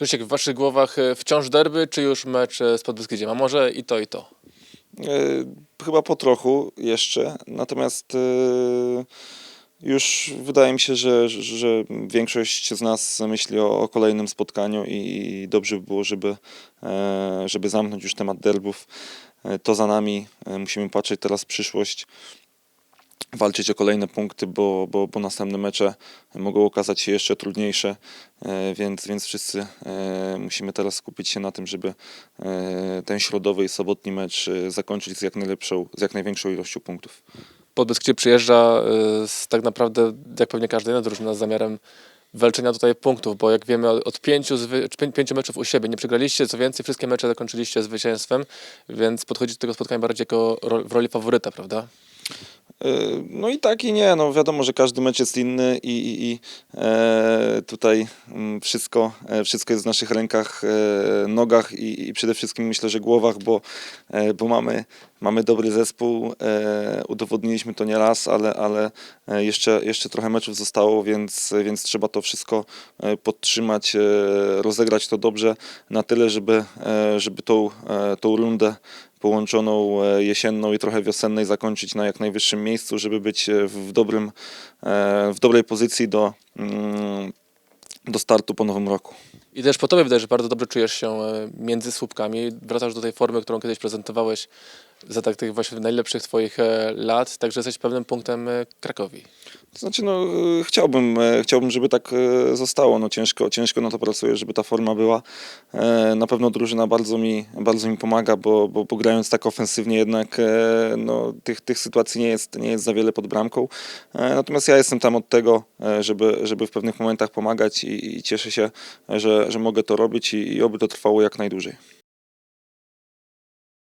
Krzysiek, w waszych głowach e, wciąż derby, czy już mecz e, z Podbeskidziem? A może i to, i to? E, Chyba po trochu jeszcze, natomiast już wydaje mi się, że, że większość z nas myśli o, o kolejnym spotkaniu i dobrze by było, żeby, żeby zamknąć już temat derbów. To za nami, musimy patrzeć teraz w przyszłość, walczyć o kolejne punkty, bo, bo, bo następne mecze mogą okazać się jeszcze trudniejsze, e, więc, więc wszyscy e, musimy teraz skupić się na tym, żeby e, ten środowy i sobotni mecz zakończyć z jak najlepszą, z jak największą ilością punktów. Podbeskidzie przyjeżdża tak naprawdę, jak pewnie każda inna drużyna, z zamiarem walczenia tutaj punktów, bo jak wiemy od pięciu, pięciu meczów u siebie nie przegraliście, co więcej wszystkie mecze zakończyliście zwycięstwem, więc podchodzicie do tego spotkania bardziej jako w roli faworyta, prawda? E, No i tak i nie, no wiadomo, że każdy mecz jest inny i, i, i e, tutaj mm, wszystko, e, wszystko jest w naszych rękach, e, nogach i, i przede wszystkim myślę, że głowach, bo, e, bo mamy, mamy dobry zespół, e, udowodniliśmy to nie raz, ale, ale e, jeszcze, jeszcze trochę meczów zostało, więc, więc trzeba to wszystko e, podtrzymać, e, rozegrać to dobrze na tyle, żeby, e, żeby tą, e, tą rundę połączoną e, jesienną i trochę wiosennej zakończyć na jak najwyższym miejscu, żeby być e, w, dobrym, e, w dobrej pozycji do, mm, do startu po nowym roku. I też po tobie widać, że bardzo dobrze czujesz się między słupkami. Wracasz do tej formy, którą kiedyś prezentowałeś za tak tych właśnie najlepszych twoich e, lat, także jesteś pewnym punktem e, Krakowi. Znaczy, no, e, chciałbym, chciałbym, żeby tak zostało. No, ciężko, ciężko na to pracuję, żeby ta forma była. Na pewno drużyna bardzo mi, bardzo mi pomaga, bo, bo, bo grając tak ofensywnie jednak no, tych, tych sytuacji nie jest, nie jest za wiele pod bramką. Natomiast ja jestem tam od tego, żeby, żeby w pewnych momentach pomagać i, i cieszę się, że, że mogę to robić i, i oby to trwało jak najdłużej.